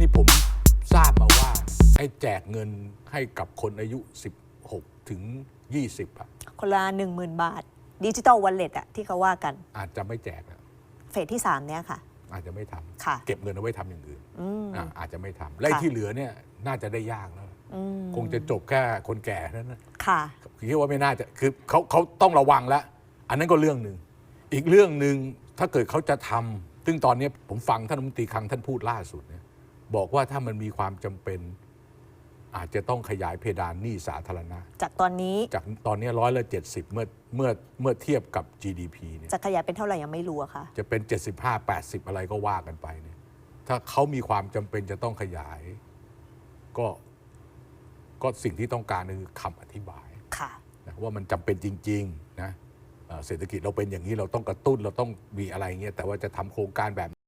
นี่ผมทราบมาว่าไอ้แจกเงินให้กับคนอายุ 16 ถึง 20อะคนละหนึ่งหมื่นบาทดิจิตอลวอลเล็ตอะที่เขาว่ากัน อาจจะไม่แจกอะเฟสที่ 3 เนี้ยค่ะ อาจจะไม่ทำค่ะเก็บเงินเอาไว้ทำอย่างอื่นอืม อะอาจจะไม่ทำและไอ้ค่ะ ที่เหลือเนี่ยน่าจะได้ยากแล้วอืมคงจะจบแค่คนแก่นั้นนะ ค่ะ คิดว่าไม่น่าจะคือเขาเขาต้องระวังแล้วอันนั้นก็เรื่องหนึ่งอีกเรื่องหนึ่งถ้าเกิดเขาจะทำซึ่งตอนนี้ผมฟังท่านรัฐมนตรีคลังท่านพูดล่าสุดเนี่ย บอกว่าถ้ามันมีความจำเป็น อาจจะต้องขยายเพดานหนี้สาธารณะ จากตอนนี้จากตอนนี้ร้อยละเจ็ดสิบเมื่อเมื่อเมื่อเทียบกับ GDP เนี่ยจะขยายเป็นเท่าไหร่ยังไม่รู้อะค่ะ จะเป็น 75 80 อะไรก็ว่ากันไปเนี่ยถ้าเขามีความจำเป็นจะต้องขยาย ก็ก็สิ่งที่ต้องการคือคำอธิบายค่ะ นะว่ามันจำเป็นจริงๆนะเอ่อเศรษฐกิจเราเป็นอย่างนี้เราต้องกระตุ้นเราต้องมีอะไรเงี้ยแต่ว่าจะทำโครงการแบบ